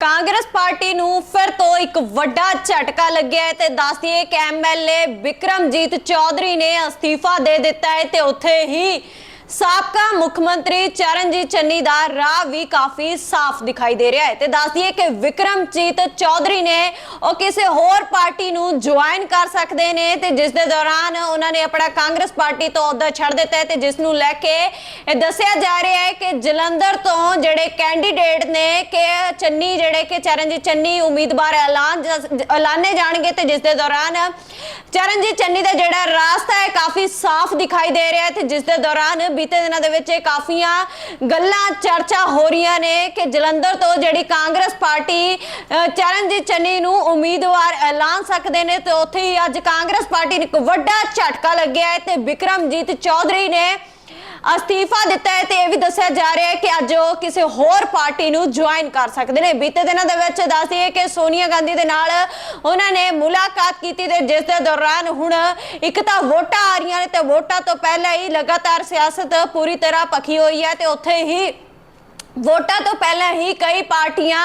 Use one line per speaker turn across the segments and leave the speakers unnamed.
Congress party ਨੂੰ ਫਿਰ ਤੋਂ ਇੱਕ ਵੱਡਾ ਝਟਕਾ ਲੱਗਿਆ ਹੈ ਤੇ ਦੱਸ ਦਈਏ ਕਿ ਐਮਐਲਏ ਵਿਕਰਮਜੀਤ ਚੌਧਰੀ ਨੇ ਅਸਤੀਫਾ ਦੇ ਦਿੱਤਾ ਹੈ ਤੇ ਉੱਥੇ ਹੀ ਸਾਬਕਾ ਮੁੱਖ ਮੰਤਰੀ ਚਰਨਜੀਤ ਚੰਨੀ ਦਾ ਰਾਹ ਵੀ ਕਾਫੀ ਸਾਫ਼ ਦਿਖਾਈ ਦੇ ਰਿਹਾ ਹੈ ਤੇ ਦੱਸ ਦਈਏ ਕਿ ਵਿਕਰਮਜੀਤ ਚੌਧਰੀ ਨੇ ਉਹ ਕਿਸੇ ਹੋਰ ਪਾਰਟੀ ਨੂੰ ਜੁਆਇਨ ਕਰ ਸਕਦੇ ਨੇ ਤੇ ਜਿਸ ਦੇ ਦੌਰਾਨ ਉਹਨਾਂ ਨੇ ਆਪਣਾ ਕਾਂਗਰਸ ਪਾਰਟੀ ਤੋਂ ਅਹੁਦਾ ਛੱਡ ਦਿੱਤਾ ਹੈ ਤੇ ਜਿਸ ਨੂੰ ਲੈ ਕੇ ਇਹ ਦੱਸਿਆ ਜਾ ਰਿਹਾ ਹੈ ਕਿ ਜਲੰਧਰ ਤੋਂ ਜਿਹੜੇ ਕੈਂਡੀਡੇਟ ਨੇ ਕਿ ਚੰਨੀ ਜਿਹੜੇ ਕਿ ਚਰਨਜੀਤ ਚੰਨੀ ਉਮੀਦਵਾਰ ਐਲਾਨ ਐਲਾਨੇ ਜਾਣਗੇ ਤੇ ਜਿਸ ਦੇ ਦੌਰਾਨ ਚਰਨਜੀਤ ਚੰਨੀ ਦਾ ਜਿਹੜਾ ਰਾਸਤਾ ਹੈ ਕਾਫੀ ਸਾਫ਼ ਦਿਖਾਈ ਦੇ ਰਿਹਾ ਹੈ ਤੇ ਜਿਸ ਦੇ ਦੌਰਾਨ ਬੀਤੇ ਦਿਨਾਂ ਦੇ ਵਿੱਚ ਇਹ ਕਾਫੀਆਂ ਗੱਲਾਂ, ਚਰਚਾ ਹੋ ਰਹੀਆਂ ਨੇ ਕਿ ਜਲੰਧਰ ਤੋਂ ਜਿਹੜੀ ਕਾਂਗਰਸ ਪਾਰਟੀ ਚਰਨਜੀਤ ਚੰਨੀ ਨੂੰ ਉਮੀਦਵਾਰ ਐਲਾਨ ਸਕਦੇ ਨੇ ਤੇ ਉੱਥੇ ਹੀ ਅੱਜ ਕਾਂਗਰਸ ਪਾਰਟੀ ਨੂੰ ਇੱਕ ਵੱਡਾ ਝਟਕਾ ਲੱਗਿਆ ਹੈ ਤੇ ਵਿਕਰਮਜੀਤ ਚੌਧਰੀ ਨੇ ਅਸਤੀਫਾ ਦਿੱਤਾ ਹੈ ਤੇ ਇਹ ਵੀ ਦੱਸਿਆ ਜਾ ਰਿਹਾ ਹੈ ਕਿ ਅੱਜ ਉਹ ਕਿਸੇ ਹੋਰ ਪਾਰਟੀ ਨੂੰ ਜੁਆਇਨ ਕਰ ਸਕਦੇ ਨੇ। ਬੀਤੇ ਦਿਨਾਂ ਦੇ ਵਿੱਚ ਦੱਸਦੀਏ ਕਿ ਸੋਨੀਆ ਗਾਂਧੀ ਦੇ ਨਾਲ ਉਹਨਾਂ ਨੇ ਮੁਲਾਕਾਤ ਕੀਤੀ ਤੇ ਜਿਸ ਦੇ ਦੌਰਾਨ ਹੁਣ ਇੱਕ ਤਾਂ ਵੋਟਾਂ ਆ ਰਹੀਆਂ ਨੇ ਤੇ ਵੋਟਾਂ ਤੋਂ ਪਹਿਲਾਂ ਹੀ ਲਗਾਤਾਰ ਸਿਆਸਤ ਪੂਰੀ ਤਰ੍ਹਾਂ ਪੱਕੀ ਹੋਈ ਹੈ ਤੇ ਉੱਥੇ ਹੀ ਵੋਟਾਂ ਤੋਂ ਪਹਿਲਾਂ ਹੀ ਕਈ ਪਾਰਟੀਆਂ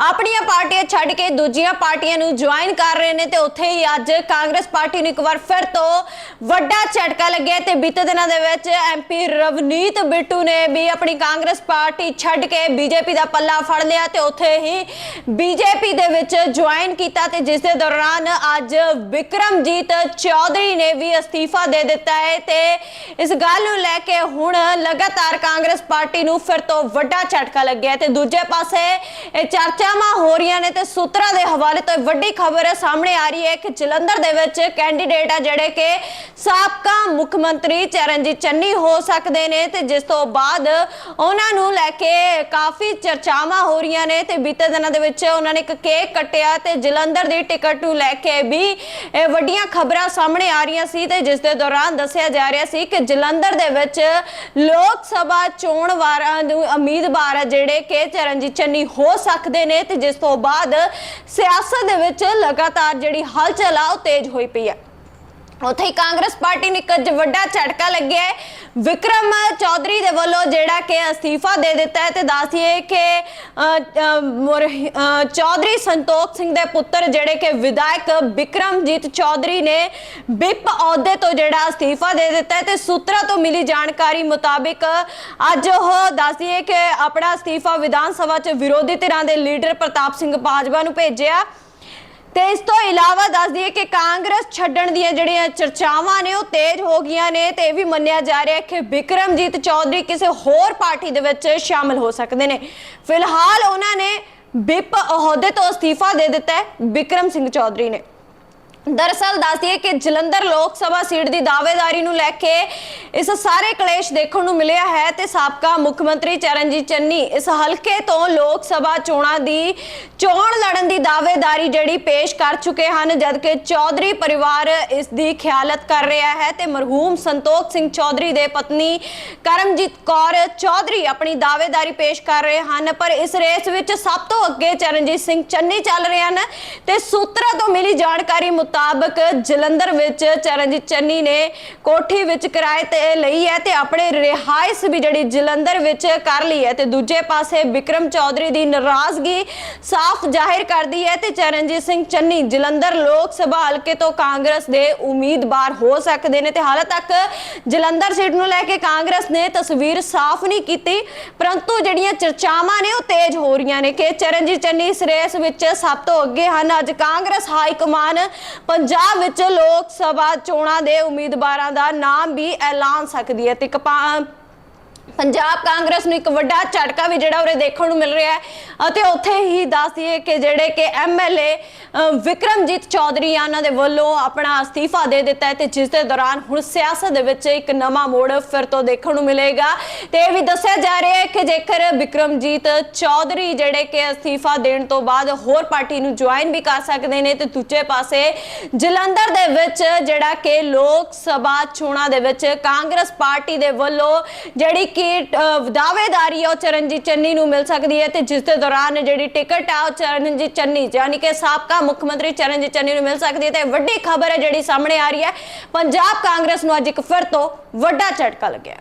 ਆਪਣੀਆਂ ਪਾਰਟੀਆਂ ਛੱਡ ਕੇ ਦੂਜੀਆਂ ਪਾਰਟੀਆਂ ਨੂੰ ਜੁਆਇਨ ਕਰ ਰਹੇ ਨੇ ਤੇ ਉੱਥੇ ਹੀ ਅੱਜ ਕਾਂਗਰਸ ਪਾਰਟੀ ਨੂੰ ਇੱਕ ਵਾਰ ਫਿਰ ਤੋਂ ਵੱਡਾ ਝਟਕਾ ਲੱਗਿਆ ਤੇ ਬੀਤੇ ਦਿਨਾਂ ਦੇ ਵਿੱਚ ਐਮਪੀ ਰਵਨੀਤ ਬਿੱਟੂ ਨੇ ਵੀ ਆਪਣੀ ਕਾਂਗਰਸ ਪਾਰਟੀ ਛੱਡ ਕੇ ਬੀਜੇਪੀ ਦਾ ਪੱਲਾ ਫੜ ਲਿਆ ਤੇ ਉੱਥੇ ਹੀ ਬੀਜੇਪੀ ਦੇ ਵਿੱਚ ਜੁਆਇਨ ਕੀਤਾ ਤੇ ਜਿਸ ਦੇ ਦੌਰਾਨ ਅੱਜ ਵਿਕਰਮਜੀਤ ਚੌਧਰੀ ਨੇ ਵੀ ਅਸਤੀਫਾ ਦੇ ਦਿੱਤਾ ਹੈ ਤੇ ਇਸ ਗੱਲ ਨੂੰ ਲੈ ਕੇ ਹੁਣ ਲਗਾਤਾਰ ਕਾਂਗਰਸ ਪਾਰਟੀ ਨੂੰ ਫਿਰ ਤੋਂ ਵੱਡਾ ਝਟਕਾ ਲੱਗਿਆ ਤੇ ਦੂਜੇ ਪਾਸੇ, ਇਹ ਚਰਚਾਵਾਂ ਹੋ ਰਹੀਆਂ ਨੇ ਤੇ ਸੂਤਰਾਂ ਦੇ ਹਵਾਲੇ ਤੋਂ ਵੱਡੀ ਖਬਰ ਸਾਹਮਣੇ ਆ ਰਹੀ ਹੈ ਕਿ ਜਲੰਧਰ ਦੇ ਵਿੱਚ ਕੈਂਡੀਡੇਟ ਆ ਜਿਹੜੇ ਕਿ ਸਾਬਕਾ ਮੁੱਖ ਮੰਤਰੀ ਚਰਨਜੀਤ ਚੰਨੀ ਹੋ ਸਕਦੇ ਨੇ ਤੇ ਜਿਸ ਤੋਂ ਬਾਅਦ ਉਹਨਾਂ ਨੂੰ ਲੈ ਕੇ ਕਾਫੀ ਚਰਚਾਵਾਂ ਹੋ ਰਹੀਆਂ ਨੇ ਤੇ ਬੀਤੇ ਦਿਨਾਂ ਦੇ ਵਿੱਚ ਉਹਨਾਂ ਨੇ ਇੱਕ ਕੇਕ ਕੱਟਿਆ ਤੇ ਜਲੰਧਰ ਦੀ ਟਿਕਟ ਨੂੰ ਲੈ ਕੇ ਵੀ ਇਹ ਵੱਡੀਆਂ ਖਬਰਾਂ ਸਾਹਮਣੇ ਆ ਰਹੀਆਂ ਸੀ ਤੇ ਜਿਸ ਦੇ ਦੌਰਾਨ ਦੱਸਿਆ ਜਾ ਰਿਹਾ ਸੀ ਕਿ ਜਲੰਧਰ ਦੇ ਵਿੱਚ ਲੋਕ ਸਭਾ ਚੋਣ ਵਾਰਾਂ ਨੂੰ ਉਮੀਦਵਾਰ ਆ ਜਿਹੜੇ ਕਿ ਚਰਨਜੀਤ ਚੰਨੀ ਹੋ ਸਕਦੇ ਨੇ ਤੇ ਜਿਸ ਤੋਂ ਬਾਅਦ ਸਿਆਸਤ ਦੇ ਵਿੱਚ ਲਗਾਤਾਰ ਜਿਹੜੀ ਹਲਚਲ ਆ, ਉਹ ਤੇਜ਼ ਹੋਈ ਪਈ ਹੈ ਉੱਥੇ ਹੀ ਕਾਂਗਰਸ ਪਾਰਟੀ ਨੂੰ ਇੱਕ ਅੱਜ ਵੱਡਾ ਝਟਕਾ ਲੱਗਿਆ ਹੈ। ਵਿਕਰਮ ਚੌਧਰੀ ਦੇ ਵੱਲੋਂ ਜਿਹੜਾ ਕਿ ਅਸਤੀਫਾ ਦੇ ਦਿੱਤਾ ਹੈ ਤੇ ਦੱਸੀਏ ਕਿ ਚੌਧਰੀ ਸੰਤੋਖ ਸਿੰਘ ਦੇ ਪੁੱਤਰ ਜਿਹੜੇ ਕਿ ਵਿਧਾਇਕ ਵਿਕਰਮਜੀਤ ਚੌਧਰੀ ਨੇ ਵਿਪ ਅਹੁਦੇ ਤੋਂ ਜਿਹੜਾ ਅਸਤੀਫਾ ਦੇ ਦਿੱਤਾ ਹੈ ਤੇ ਸੂਤਰਾਂ ਤੋਂ ਮਿਲੀ ਜਾਣਕਾਰੀ ਮੁਤਾਬਿਕ ਅੱਜ ਉਹ ਦੱਸਦੀਏ ਕਿ ਆਪਣਾ ਅਸਤੀਫਾ ਵਿਧਾਨ ਸਭਾ 'ਚ ਵਿਰੋਧੀ ਧਿਰਾਂ ਦੇ ਲੀਡਰ ਪ੍ਰਤਾਪ ਸਿੰਘ ਬਾਜਵਾ ਨੂੰ ਭੇਜਿਆ। ਤੇ ਇਸ ਤੋਂ ਇਲਾਵਾ ਦੱਸ ਦਈਏ ਕਿ ਕਾਂਗਰਸ ਛੱਡਣ ਦੀਆਂ ਜਿਹੜੀਆਂ ਚਰਚਾਵਾਂ ਨੇ, ਉਹ ਤੇਜ਼ ਹੋ ਗਈਆਂ ਨੇ ਤੇ ਇਹ ਵੀ ਮੰਨਿਆ ਜਾ ਰਿਹਾ ਹੈ ਕਿ ਵਿਕਰਮਜੀਤ ਚੌਧਰੀ ਕਿਸੇ ਹੋਰ ਪਾਰਟੀ ਦੇ ਵਿੱਚ ਸ਼ਾਮਲ ਹੋ ਸਕਦੇ ਨੇ। ਫਿਲਹਾਲ ਉਹਨਾਂ ਨੇ ਵਿਪ ਅਹੁਦੇ ਤੋਂ ਅਸਤੀਫਾ ਦੇ ਦਿੱਤਾ ਹੈ ਵਿਕਰਮ ਸਿੰਘ ਚੌਧਰੀ ਨੇ। ਦਰਅਸਲ ਦੱਸਦੀਏ ਕਿ ਜਲੰਧਰ ਲੋਕ ਸਭਾ ਸੀਟ ਦੀ ਦਾਅਵੇਦਾਰੀ ਨੂੰ ਲੈ ਕੇ ਇਸ ਸਾਰੇ ਕਲੇਸ਼ ਦੇਖਣ ਨੂੰ ਮਿਲਿਆ ਹੈ ਤੇ ਸਾਬਕਾ ਮੁੱਖ ਮੰਤਰੀ ਚਰਨਜੀਤ ਚੰਨੀ ਇਸ ਹਲਕੇ ਤੋਂ ਲੋਕ ਸਭਾ ਚੋਣਾਂ ਦੀ ਚੋਣ ਲੜਨ ਦੀ ਦਾਅਵੇਦਾਰੀ ਜਿਹੜੀ ਪੇਸ਼ ਕਰ ਚੁੱਕੇ ਹਨ, ਜਦਕਿ ਚੌਧਰੀ ਪਰਿਵਾਰ ਇਸ ਦੀ ਖਿਆਲਤ ਕਰ ਰਿਹਾ ਹੈ ਤੇ ਮਰਹੂਮ ਸੰਤੋਖ ਸਿੰਘ ਚੌਧਰੀ ਦੇ ਪਤਨੀ ਕਰਮਜੀਤ ਕੌਰ ਚੌਧਰੀ ਆਪਣੀ ਦਾਅਵੇਦਾਰੀ ਪੇਸ਼ ਕਰ ਰਹੇ ਹਨ, ਪਰ ਇਸ ਰੇਸ ਵਿੱਚ ਸਭ ਤੋਂ ਅੱਗੇ ਚਰਨਜੀਤ ਸਿੰਘ ਚੰਨੀ ਚੱਲ ਰਹੇ ਹਨ ਤੇ ਸੂਤਰਾਂ ਤੋਂ ਮਿਲੀ ਜਾਣਕਾਰੀ ਮੁਤਾਬਕ ਜਲੰਧਰ ਵਿੱਚ ਚਰਨਜੀਤ ਚੰਨੀ ਨੇ ਕੋਠੀ ਵਿੱਚ ਕਿਰਾਏ ਤੇ ਲਈ ਹੈ ਤੇ ਆਪਣੇ ਰਿਹਾਇਸ਼ ਵੀ ਜਿਹੜੀ ਜਲੰਧਰ ਵਿੱਚ ਕਰ ਲਈ ਹੈ ਤੇ ਦੂਜੇ ਪਾਸੇ ਵਿਕਰਮ ਚੌਧਰੀ ਦੀ ਨਾਰਾਜ਼ਗੀ ਸਾਫ਼ ਜ਼ਾਹਿਰ ਕਰਦੀ ਹੈ ਤੇ ਚਰਨਜੀਤ ਸਿੰਘ ਚੰਨੀ ਜਲੰਧਰ ਲੋਕ ਸਭਾ ਹਲਕੇ ਤੋਂ ਕਾਂਗਰਸ ਦੇ ਉਮੀਦਵਾਰ ਹੋ ਸਕਦੇ ਨੇ ਤੇ ਹਾਲੇ ਤੱਕ ਜਲੰਧਰ ਸੀਟ ਨੂੰ ਲੈ ਕੇ ਕਾਂਗਰਸ ਨੇ ਤਸਵੀਰ ਸਾਫ਼ ਨਹੀਂ ਕੀਤੀ, ਪਰੰਤੂ ਜਿਹੜੀਆਂ ਚਰਚਾਵਾਂ ਨੇ ਉਹ ਤੇਜ਼ ਹੋ ਰਹੀਆਂ ਨੇ ਕਿ ਚਰਨਜੀਤ ਚੰਨੀ ਇਸ ਰੇਸ ਵਿੱਚ ਸਭ ਤੋਂ ਅੱਗੇ ਹਨ। ਅੱਜ ਕਾਂਗਰਸ ਹਾਈ ਕਮਾਨ ਪੰਜਾਬ ਵਿੱਚ ਲੋਕ ਸਭਾ ਚੋਣਾਂ ਦੇ ਉਮੀਦਵਾਰਾਂ ਦਾ ਨਾਮ ਵੀ ਐਲਾਨ ਸਕਦੀ ਹੈ ਤੇ ਇੱਕ ਪੰਜਾਬ ਕਾਂਗਰਸ ਨੂੰ ਇੱਕ ਵੱਡਾ ਝਟਕਾ ਵੀ ਜਿਹੜਾ ਉਰੇ ਦੇਖਣ ਨੂੰ ਮਿਲ ਰਿਹਾ ਹੈ। ਅਤੇ ਉੱਥੇ ਹੀ ਦੱਸ ਦਈਏ ਕਿ ਜਿਹੜੇ ਕਿ ਐਮਐਲਏ ਵਿਕਰਮਜੀਤ ਚੌਧਰੀ ਆ, ਉਹਨਾਂ ਦੇ ਵੱਲੋਂ ਆਪਣਾ ਅਸਤੀਫਾ ਦੇ ਦਿੱਤਾ ਹੈ ਤੇ ਜਿਸ ਦੇ ਦੌਰਾਨ ਹੁਣ ਸਿਆਸਤ ਦੇ ਵਿੱਚ ਇੱਕ ਨਵਾਂ ਮੋੜ ਫਿਰ ਤੋਂ ਦੇਖਣ ਨੂੰ ਮਿਲੇਗਾ। ਤੇ ਇਹ ਵੀ ਦੱਸਿਆ ਜਾ ਰਿਹਾ ਹੈ ਕਿ ਜੇਕਰ ਵਿਕਰਮਜੀਤ ਚੌਧਰੀ ਜਿਹੜੇ ਕਿ ਅਸਤੀਫਾ ਦੇਣ ਤੋਂ ਬਾਅਦ ਹੋਰ ਪਾਰਟੀ ਨੂੰ ਜੁਆਇਨ ਵੀ ਕਰ ਸਕਦੇ ਨੇ, ਤੇ ਦੂਜੇ ਪਾਸੇ ਜਲੰਧਰ ਦੇ ਵਿੱਚ ਜਿਹੜਾ ਕਿ ਲੋਕ ਸਭਾ ਚੋਣਾਂ ਦੇ ਵਿੱਚ ਕਾਂਗਰਸ ਪਾਰਟੀ ਦੇ ਵੱਲੋਂ ਜਿਹੜੀ ਕਿ ਦਾਅਵੇਦਾਰੀ ਆ ਉਹ ਚਰਨਜੀਤ ਚੰਨੀ ਨੂੰ ਮਿਲ ਸਕਦੀ ਹੈ ਤੇ ਜਿਸ ਦੇ ਦੌਰਾਨ ਜਿਹੜੀ ਟਿਕਟ ਆ ਉਹ ਚਰਨਜੀਤ ਚੰਨੀ, ਯਾਨੀ ਕਿ ਸਾਬਕਾ ਮੁੱਖ ਮੰਤਰੀ ਚਰਨਜੀਤ ਚੰਨੀ ਨੂੰ ਮਿਲ ਸਕਦੀ ਹੈ ਤੇ ਵੱਡੀ ਖਬਰ ਹੈ ਜਿਹੜੀ ਸਾਹਮਣੇ ਆ ਰਹੀ ਹੈ, ਪੰਜਾਬ ਕਾਂਗਰਸ ਨੂੰ ਅੱਜ ਇੱਕ ਫਿਰ ਤੋਂ ਵੱਡਾ ਝਟਕਾ ਲੱਗਿਆ।